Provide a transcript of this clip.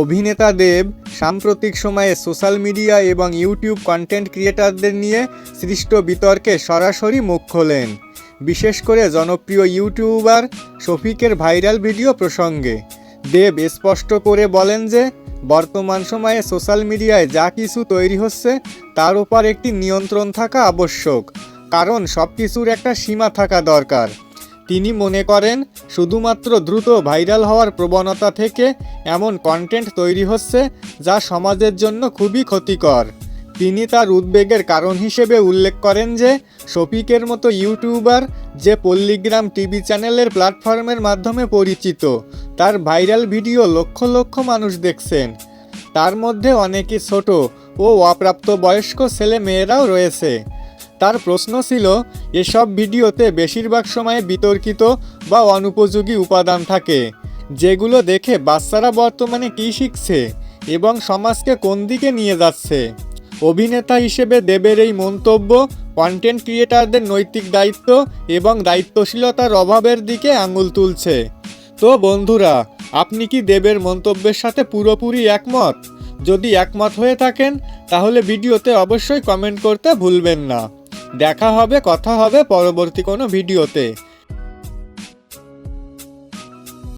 অভিনেতা দেব সাম্প্রতিক সময়ে সোশ্যাল মিডিয়া এবং ইউটিউব কন্টেন্ট ক্রিয়েটারদের নিয়ে সৃষ্ট বিতর্কে সরাসরি মুখ খোলেন, বিশেষ করে জনপ্রিয় ইউটিউবার শফিকের ভাইরাল ভিডিও প্রসঙ্গে। দেব স্পষ্ট করে বলেন যে, বর্তমান সময়ে সোশ্যাল মিডিয়ায় যা কিছু তৈরি হচ্ছে তার উপর একটি নিয়ন্ত্রণ থাকা আবশ্যক, কারণ সব কিছুর একটা সীমা থাকা দরকার। তিনি মনে করেন, শুধুমাত্র দ্রুত ভাইরাল হওয়ার প্রবণতা থেকে এমন কন্টেন্ট তৈরি হচ্ছে যা সমাজের জন্য খুবই ক্ষতিকর। তিনি তার উদ্বেগের কারণ হিসেবে উল্লেখ করেন যে, শফিকের মতো ইউটিউবার যে পল্লিগ্রাম টিভি চ্যানেলের প্ল্যাটফর্মের মাধ্যমে পরিচিত, তার ভাইরাল ভিডিও লক্ষ লক্ষ মানুষ দেখছেন। তার মধ্যে অনেকে ছোট ও অপ্রাপ্ত বয়স্ক ছেলে মেয়েরাও রয়েছে। তার প্রশ্ন ছিল, এসব ভিডিওতে বেশিরভাগ সময়ে বিতর্কিত বা অনুপযোগী উপাদান থাকে, যেগুলো দেখে বাচ্চারা বর্তমানে কী শিখছে এবং সমাজকে কোন দিকে নিয়ে যাচ্ছে। অভিনেতা হিসেবে দেবের এই মন্তব্য কন্টেন্ট ক্রিয়েটারদের নৈতিক দায়িত্ব এবং দায়িত্বশীলতার অভাবের দিকে আঙুল তুলছে। তো বন্ধুরা, আপনি কি দেবের মন্তব্যের সাথে পুরোপুরি একমত? যদি একমত হয়ে থাকেন, তাহলে ভিডিওতে অবশ্যই কমেন্ট করতে ভুলবেন না। দেখা হবে কথা হবে পরবর্তী কোনো ভিডিওতে।